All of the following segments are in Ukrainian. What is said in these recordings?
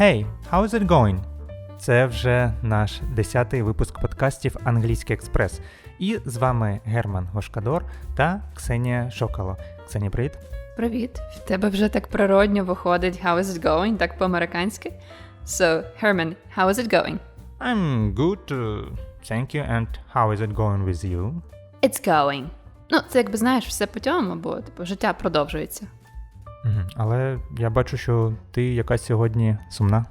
Hey, how's it going? Це вже наш десятий випуск подкастів Англійський експрес. І з вами Герман Гошкадор та Ксенія Шокало. Ксенія, привіт. Привіт. В тебе вже так природньо виходить How is it going? Так по-американськи. So, Herman, how is it going? I'm good, uh, thank you, and how is it going with you? It's going. Ну, це якби знаєш, все по тьому, бо типу, життя продовжується. Але я бачу, що ти якась сьогодні сумна.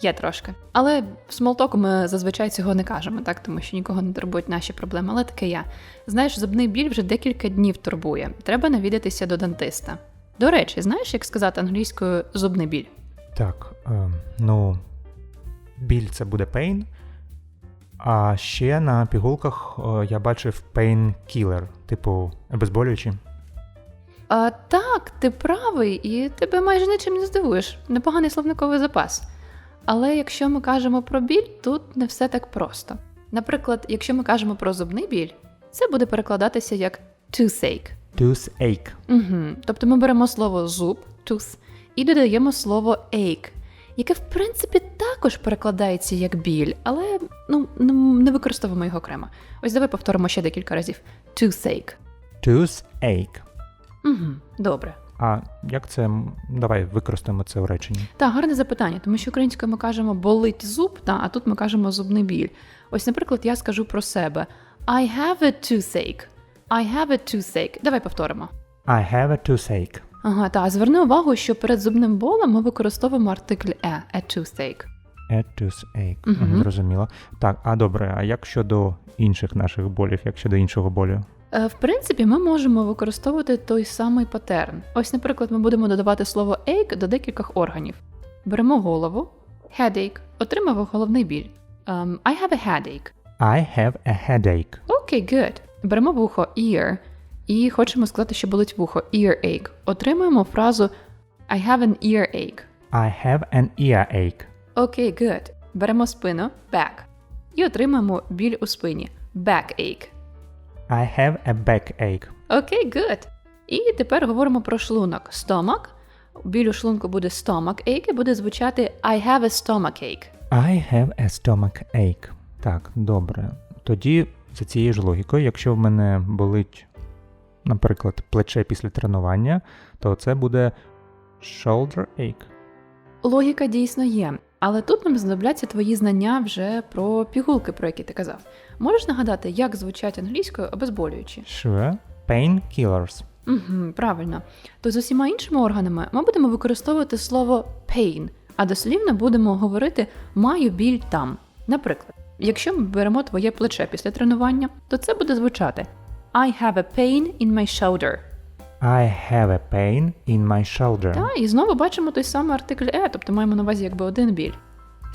Є трошки. Але смолтоку ми зазвичай цього не кажемо, так, тому що нікого не турбують наші проблеми. Але таке я. Знаєш, зубний біль вже декілька днів турбує. Треба навідатися до дантиста. До речі, знаєш, як сказати англійською зубний біль? Так, е, ну, біль це буде pain. А ще на пігулках е, я бачив painkiller, типу обезболюючий. А, так, ти правий, і тебе майже нічим не здивуєш. Непоганий словниковий запас. Але якщо ми кажемо про біль, тут не все так просто. Наприклад, якщо ми кажемо про зубний біль, це буде перекладатися як toothache. Toothache. Угу. Тобто ми беремо слово зуб, tooth, і додаємо слово ache, яке в принципі також перекладається як біль, але ну, не- використовуємо його окремо. Ось давай повторимо ще декілька разів: toothache. Toothache. Угу. Добре. А як це? Давай використаємо це в реченні. Так, гарне запитання, тому що українською ми кажемо болить зуб, та, а тут ми кажемо зубний біль. Ось, наприклад, я скажу про себе: I have a toothache. I have a toothache. Давай повторимо. I have a toothache. Ага, та зверни увагу, що перед зубним болем ми використовуємо артикль е, a toothache. A toothache. Мгм. Мгм, Зрозуміло. Так, а добре, а як щодо інших наших болів, як щодо іншого болю? Е, В принципі, ми можемо використовувати той самий патерн. Ось, наприклад, ми будемо додавати слово ache до декількох органів. Беремо голову, headache, отримав головний біль. Um, I have a headache. I have a headache. Окей, good. Беремо вухо ear і хочемо сказати, що болить вухо earache. Отримуємо фразу I have an earache. I have an earache. Окей, good. Беремо спину back і отримаємо біль у спині backache. I have a backache. Окей, good. І тепер говоримо про шлунок. Stomach. Біль у шлунку буде stomach ache і буде звучати I have a stomach ache. I have a stomach ache. Так, добре. Тоді за цією ж логікою, якщо в мене болить, наприклад, плече після тренування, то це буде shoulder ache. Логіка дійсно є, але тут нам знадобляться твої знання вже про пігулки, про які ти казав. Можеш нагадати, як звучать англійською обезболюючі? Sure. Painkillers. Угу, правильно. То з усіма іншими органами ми будемо використовувати слово pain, а дослівно будемо говорити маю біль там. Наприклад, якщо ми беремо твоє плече після тренування, то це буде звучати I have a pain in my shoulder. I have a pain in my shoulder. Та, і знову бачимо той самий артикль е, тобто маємо на увазі якби один біль.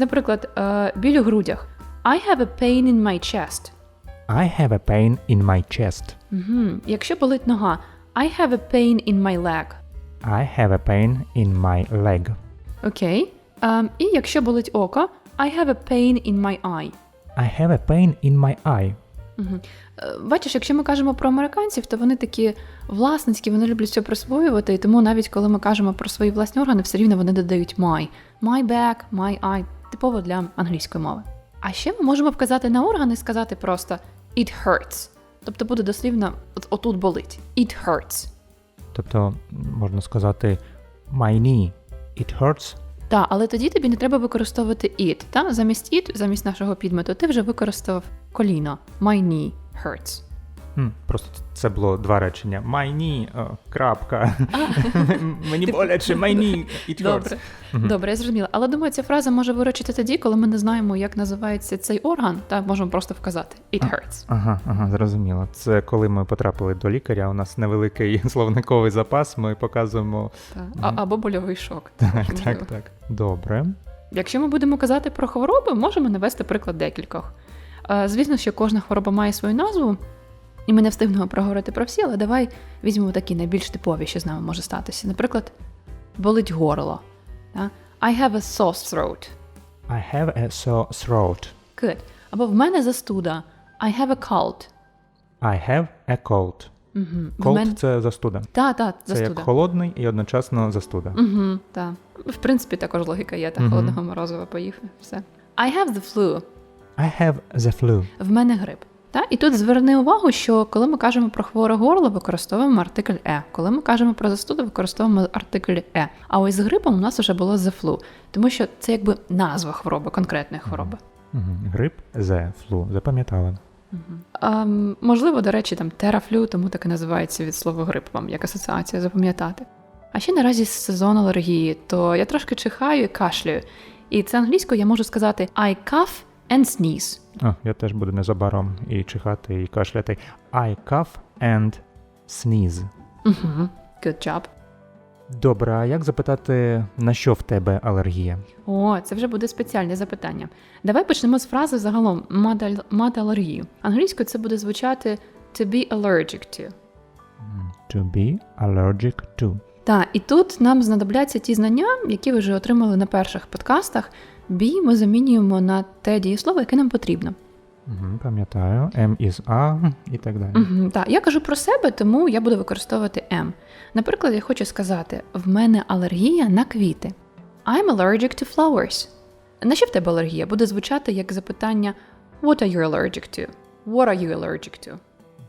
Наприклад, е, біль у грудях. I have a pain in my chest. I have a pain in my chest. Угу. Якщо болить нога, I have a pain in my leg. I have a pain in my leg. Окей. Ем, і якщо болить око, I have a pain in my eye. I have a pain in my eye. Угу. Е, Бачиш, якщо ми кажемо про американців, то вони такі власницькі, вони люблять все присвоювати, і тому навіть коли ми кажемо про свої власні органи, все рівно вони додають my. My back, my eye, типово для англійської мови. А ще ми можемо вказати на орган і сказати просто it hurts. Тобто буде дослівно отут болить. It hurts. Тобто можна сказати my knee. It hurts. Так, але тоді тобі не треба використовувати it. Та? Замість it, замість нашого підмету, ти вже використав коліно. My knee hurts. М, Просто це було два речення. My knee, о, крапка. Мені боляче, my knee, it hurts. Добре. Добре, я зрозуміла. Але думаю, ця фраза може виручити тоді, коли ми не знаємо, як називається цей орган, та можемо просто вказати It hurts. Ага, ага, зрозуміло. Це коли ми потрапили до лікаря, у нас невеликий словниковий запас, ми показуємо. Та. А, або больовий шок. Так, Можливо. так, так. Добре. Якщо ми будемо казати про хвороби, можемо навести приклад декількох. Е, Звісно, що кожна хвороба має свою назву, і ми не встигнемо проговорити про всі, але давай візьмемо такі найбільш типові, що з нами може статися. Наприклад, болить горло. I have a sore throat. I have a sore throat. Good. Або в мене застуда. I have a cold. I have a cold. Угу. Cold – це застуда. Та, та, Це застуда. як холодний і одночасно застуда. Угу, та. В принципі, також логіка є, та Мгм. холодного морозива поїв. Все. I have the flu. I have the flu. В мене грип. Та? І тут зверни увагу, що коли ми кажемо про хворе горло, використовуємо артикль е. Коли ми кажемо про застуду, використовуємо артикль е. А ось з грипом у нас вже було the flu, тому що це якби назва хвороби, конкретної хвороби. Угу. Грип the flu. Запам'ятали. А, можливо, до речі, там терафлю, тому так і називається від слова грип вам, як асоціація запам'ятати. А ще наразі сезон алергії, то я трошки чихаю і кашлюю. І це англійською я можу сказати I cough and sneeze. О, я теж буду незабаром і чихати, і кашляти. I cough and sneeze. Угу. Good job. Добре, а як запитати, на що в тебе алергія? О, це вже буде спеціальне запитання. Давай почнемо з фрази загалом мати, мати алергію. Англійською це буде звучати to be allergic to. To be allergic to. Так, і тут нам знадобляться ті знання, які ви вже отримали на перших подкастах. Be ми замінюємо на те дієслово, яке нам потрібно. Угу, пам'ятаю. M is A і так далі. Угу, так, я кажу про себе, тому я буду використовувати am. Наприклад, я хочу сказати: в мене алергія на квіти. I'm allergic to flowers. На що в тебе алергія? Буде звучати як запитання What are you allergic to? What are you allergic to?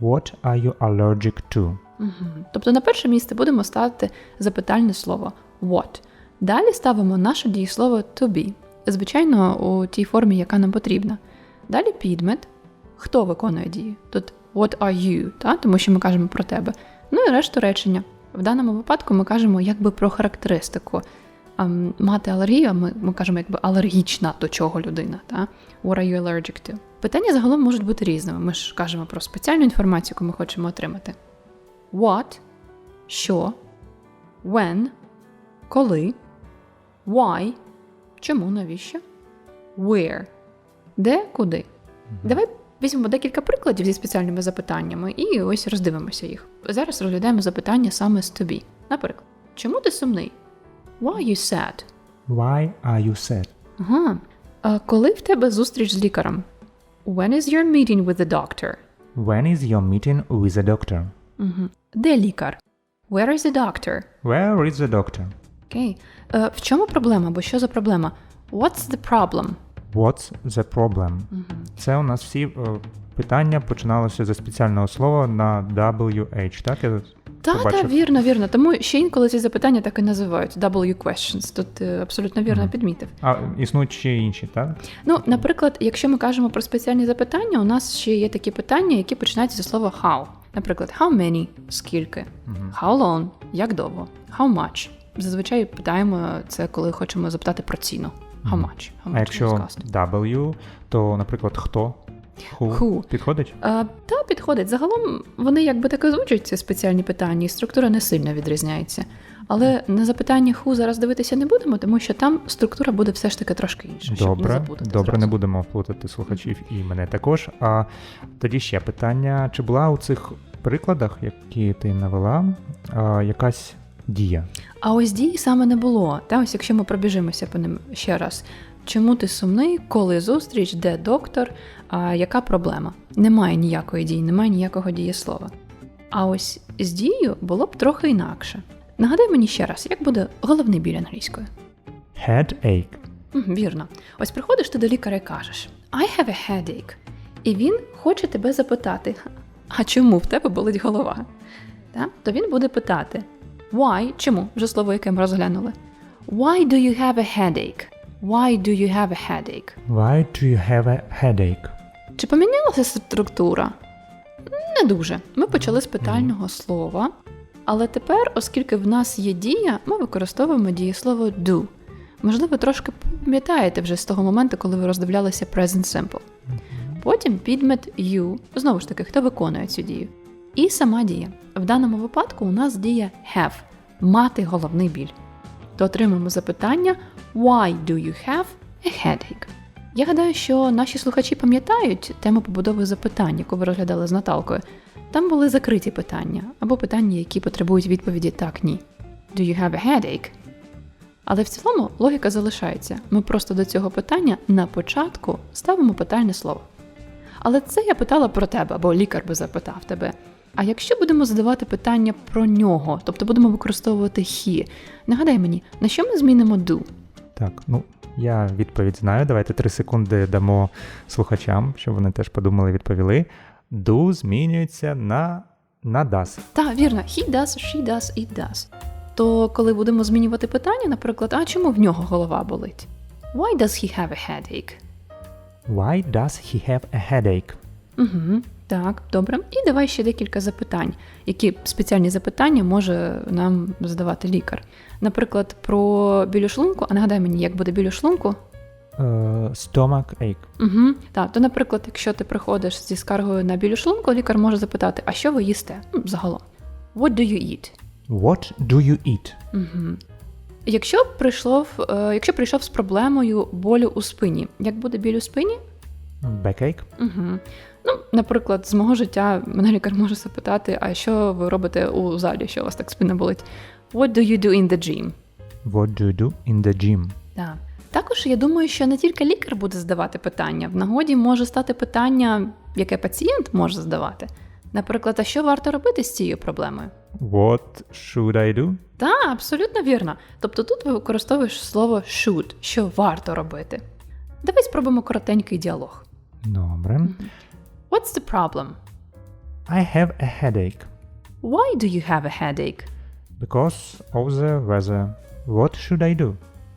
What are you allergic to? Угу. Тобто на перше місце будемо ставити запитальне слово what. Далі ставимо наше дієслово to be, звичайно, у тій формі, яка нам потрібна. Далі підмет. Хто виконує дію? Тут what are you, та? тому що ми кажемо про тебе. Ну і решту речення. В даному випадку ми кажемо якби про характеристику. А, мати алергію, ми, ми кажемо якби алергічна до чого людина. Та? What are you allergic to? Питання загалом можуть бути різними. Ми ж кажемо про спеціальну інформацію, яку ми хочемо отримати. What – що, when – коли, why – чому, навіщо, where – де, куди. Давай візьмемо декілька прикладів зі спеціальними запитаннями і ось роздивимося їх. Зараз розглядаємо запитання саме з тобі. Наприклад, чому ти сумний? Why are you sad? Why are you sad? Ага. А коли в тебе зустріч з лікарем? When is your meeting with the doctor? When is your meeting with the doctor? Угу. Де лікар? Where is the doctor? Where is the doctor? Окей. Е, в чому проблема? Або що за проблема? What's the problem? What's the problem? Це у нас всі е, питання починалося зі спеціального слова на WH, так? Я Та, та, побачив. вірно, вірно. Тому ще інколи ці запитання так і називають W questions. Тут ти абсолютно вірно Мгм. підмітив. А існують ще інші, так? Ну, наприклад, якщо ми кажемо про спеціальні запитання, у нас ще є такі питання, які починаються зі слова how. Наприклад, how many скільки, how long як довго, how much. Зазвичай питаємо це, коли хочемо запитати про ціну. How much? How much А якщо? W, то, наприклад, хто? Who? Who. Підходить? А, та підходить. Загалом вони якби так і звучать ці спеціальні питання, і структура не сильно відрізняється. Але на запитання who зараз дивитися не будемо, тому що там структура буде все ж таки трошки інша. щоб не Добре, запутати добре, не будемо вплутати слухачів і мене також. А тоді ще питання: чи була у цих прикладах, які ти навела, якась дія? А ось дії саме не було. Та ось якщо ми пробіжимося по ним ще раз. Чому ти сумний, коли зустріч, де доктор, а яка проблема? Немає ніякої дії, немає ніякого дієслова. А ось з дією було б трохи інакше. Нагадай мені ще раз, як буде головний біль англійською? Headache. Вірно. Ось приходиш ти до лікаря і кажеш I have a headache. І він хоче тебе запитати, а чому в тебе болить голова? Та? То він буде питати Why? Чому? Вже слово, яке ми розглянули. Why do you have a headache? Why do you have a headache? Why do you have a headache? Чи помінялася структура? Не дуже. Ми почали з питального слова, але тепер, оскільки в нас є дія, ми використовуємо дієслово do. Можливо, трошки пам'ятаєте вже з того моменту, коли ви роздивлялися present simple. Потім підмет you, знову ж таки, хто виконує цю дію. І сама дія. В даному випадку у нас дія have мати головний біль. То отримаємо запитання Why do you have a headache? Я гадаю, що наші слухачі пам'ятають тему побудови запитань, яку ви розглядали з Наталкою. Там були закриті питання або питання, які потребують відповіді так, ні. Do you have a headache? Але в цілому логіка залишається. Ми просто до цього питання на початку ставимо питальне слово. Але це я питала про тебе, або лікар би запитав тебе. А якщо будемо задавати питання про нього, тобто будемо використовувати he, нагадай мені, на що ми змінимо do? Так, ну я відповідь знаю. Давайте три секунди дамо слухачам, щоб вони теж подумали, відповіли. Do змінюється на, на does. Так, вірно, he does, she does, it does. То коли будемо змінювати питання, наприклад, а чому в нього голова болить? Why does he have a headache? Why does he have a headache? Угу, так, добре. І давай ще декілька запитань, які спеціальні запитання може нам задавати лікар. Наприклад, про білю шлунку, а нагадай мені, як буде білю шлунку. Stomach ache. Угу. Так, то, наприклад, якщо ти приходиш зі скаргою на білю шлунку, лікар може запитати, а що ви їсте? Ну, загалом. What do you eat? What do you eat? Угу. Якщо прийшов, е, якщо прийшов з проблемою болю у спині, як буде біль у спині? Backache? Угу. Ну, наприклад, з мого життя мене лікар може запитати, а що ви робите у залі, що у вас так спина болить? What do you do in the gym? What do you do in the gym? Так. Також я думаю, що не тільки лікар буде задавати питання, в нагоді може стати питання, яке пацієнт може задавати. Наприклад, а що варто робити з цією проблемою? What should I do? Так, абсолютно вірно. Тобто тут ви використовуєш слово should, що варто робити. Давай спробуємо коротенький діалог. Добре. What's the problem? I have a headache Why do you have a headache? because of the weather. What should I do?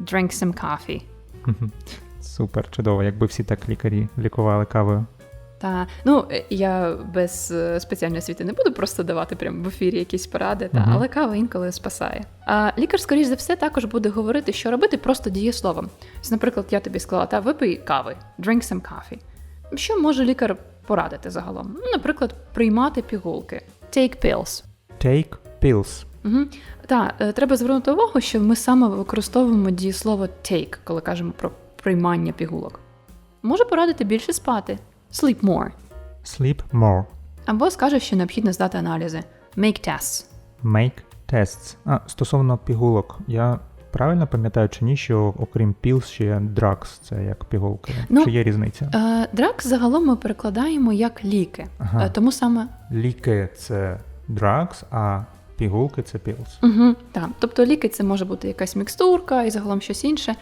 Drink some coffee. Супер, чудово, якби всі так лікарі лікували кавою. Та ну я без е, спеціальної освіти не буду просто давати прямо в ефірі якісь поради, та Мгм. але кава інколи спасає. А лікар, скоріш за все, також буде говорити, що робити просто дієсловом. Наприклад, я тобі сказала, та випий кави, drink some coffee. Що може лікар порадити загалом? Ну, наприклад, приймати пігулки. Take pills. Take pills. Угу. Так, е, треба звернути увагу, що ми саме використовуємо дієслово take, коли кажемо про приймання пігулок. Може порадити більше спати. Sleep more. Sleep more. Або скаже, що необхідно здати аналізи. Make tests. Make tests. А, стосовно пігулок, я правильно пам'ятаю чи ні, що окрім pills ще є drugs, це як пігулки. Ну, чи є різниця? Е, Драк загалом ми перекладаємо як ліки. Ага. Е, тому саме Ліки це drugs, а пігулки це pills. угу, так. Тобто ліки це може бути якась мікстурка і загалом щось інше.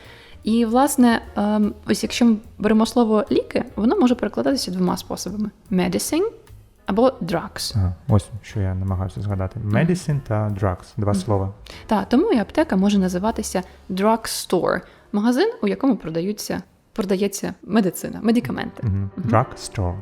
І, власне, ем, ось якщо ми беремо слово ліки, воно може перекладатися двома способами: medicine або drugs. Ага, ось що я намагався згадати. Medicine та drugs. Два слова. Так, тому і аптека може називатися drug store – магазин, у якому продаються, продається медицина, медикаменти. Угу. Drug store.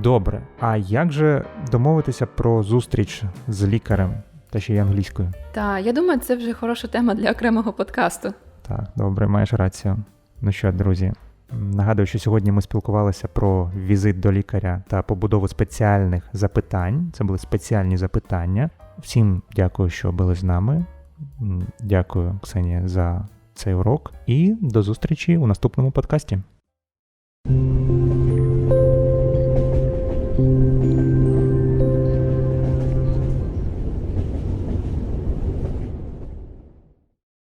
Добре. А як же домовитися про зустріч з лікарем та ще й англійською? Та я думаю, це вже хороша тема для окремого подкасту. Так, добре, маєш рацію. Ну що, друзі, нагадую, що сьогодні ми спілкувалися про візит до лікаря та побудову спеціальних запитань. Це були спеціальні запитання. Всім дякую, що були з нами. Дякую, Ксенія, за цей урок. І до зустрічі у наступному подкасті.